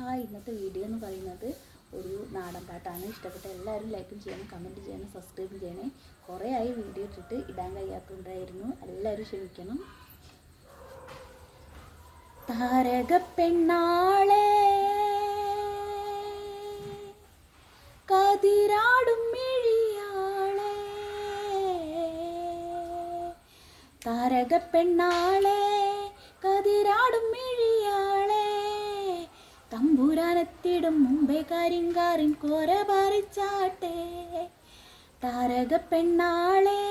Hi ഇന്നത്തെ video എന്ന് പറയുന്നത് ഒരു നാടൻ പാട്ടാണ്. ഇഷ്ടപ്പെട്ട എല്ലാവരും ലൈക്കും ചെയ്യണം കമന്റ് ചെയ്യണം സബ്സ്ക്രൈബ് ചെയ്യണേ. കുറേ ആയി വീഡിയോ ഇട്ടിട്ട് ഇടാൻ കഴിയാത്തതുണ്ടായിരുന്നു എല്ലാവരും ക്ഷമിക്കണം. താരക പെണ്ണാളെ കതിരാടും മിഴിയാളെ താരക പെണ്ണാളെ തമ്പുരാനെത്തിടും മുമ്പേ കരിങ്കാറിൻ കോര പറിച്ചാട്ടെ. താരക പെണ്ണാളെ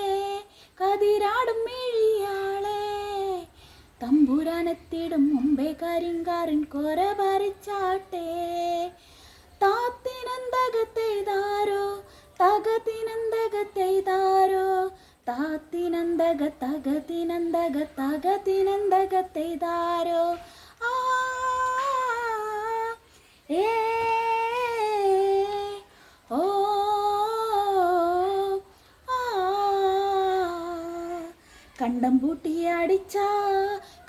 കതിരാടും മിഴിയാളെ. തമ്പുരാനെത്തിടും മുമ്പേ കരിങ്കാറിൻ കോര പറിച്ചാട്ടെ. താത്തിനന്തകത്തെയ്താരോ തകത്തിനന്തകത്തെയ്താരോ താത്തിനന്തക തകത്തിനന്തക തകത്തിനന്തകത്തെയ്താരോ ആ ഏ ഓ ആ കണ്ടം പൂട്ടി അടിച്ച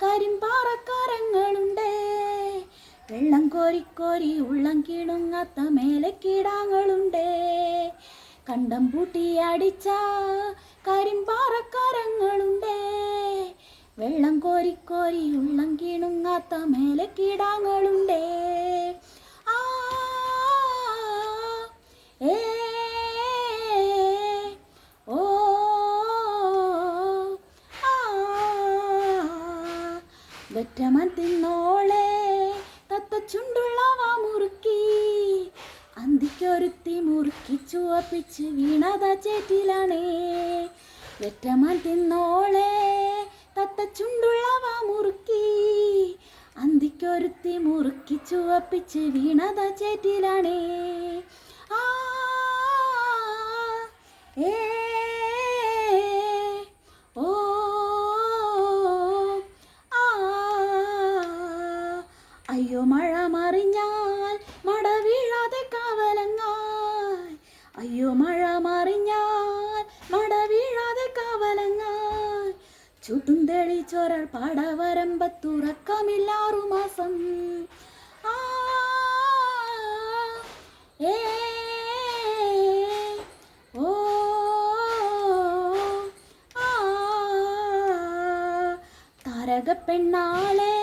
കരിമ്പാറക്കാരങ്ങളുണ്ടേ. വെള്ളം കോരിക്കോരി ഉള്ളം കിണുങ്ങാത്ത മേലെ കീടാങ്ങളുണ്ട് കണ്ടം പൂട്ടി അടിച്ച കരിമ്പാറക്കാരങ്ങളുണ്ടേ. വെള്ളം കോരിക്കോരി ഉള്ളം കിണുങ്ങാത്ത മേലക്കിടാങ്ങളുണ്ടേ. ആ വെറ്റമൻ തിന്നോളെ തത്തച്ചുണ്ടുള്ള വാ മുറുക്കി. അന്തിക്കൊരുത്തി മുറുക്കി ചുവപ്പിച്ച് വീണത ചേറ്റിലാണേ. വെറ്റമൻ തിന്നോളെ തത്തച്ചുണ്ടുള്ള വാ മുറുക്കി. അന്തിക്കൊരുത്തി മുറുക്കി ചുവപ്പിച്ച് വീണത ചേറ്റിലാണേ. ആ ഏ കാവലങ്ങായ് ചുട്ടും തെളിച്ചൊരാൾ പാടവരമ്പത്തുറക്കമില്ലാറു മാസം. പെണ്ണാളെ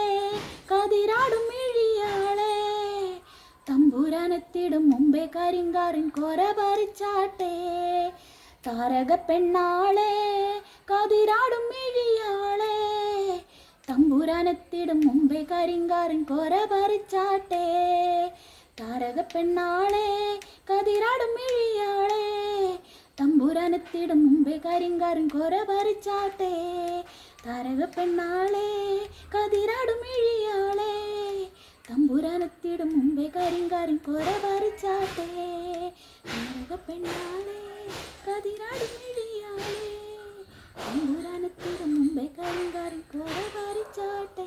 കതിരാടും മിഴിയാളെ തമ്പുരാനെത്തിടും മുമ്പേ കരിങ്കാറിൻ കൊര പറിച്ചാട്ടെ. താരക പെണ്ണാളെ കതിരാടും മിഴിയാളെ. തമ്പുരാനെത്തിടും മുമ്പേ കരിങ്കാരൻ കോര പറിച്ചാട്ടെ. താരക പെണ്ണാളെ കതിരാടും മിഴിയാളെ. തമ്പുരാനെത്തിടും മുമ്പേ കരിങ്കാരൻ കോര പറിച്ചാട്ടെ. താരക പെണ്ണാളെ കതിരാടും മിഴിയാളെ. തമ്പുരാനെത്തിടും മുമ്പേ കരിങ്കാരൻ കോര പറിച്ചാട്ടെ. താരക പെണ്ണാളെ കതിരാടും മിഴിയാളെ. തമ്പുരാനെത്തിടും മുമ്പേ കരിങ്കാറിൻ കോര പറിച്ചാട്ടെ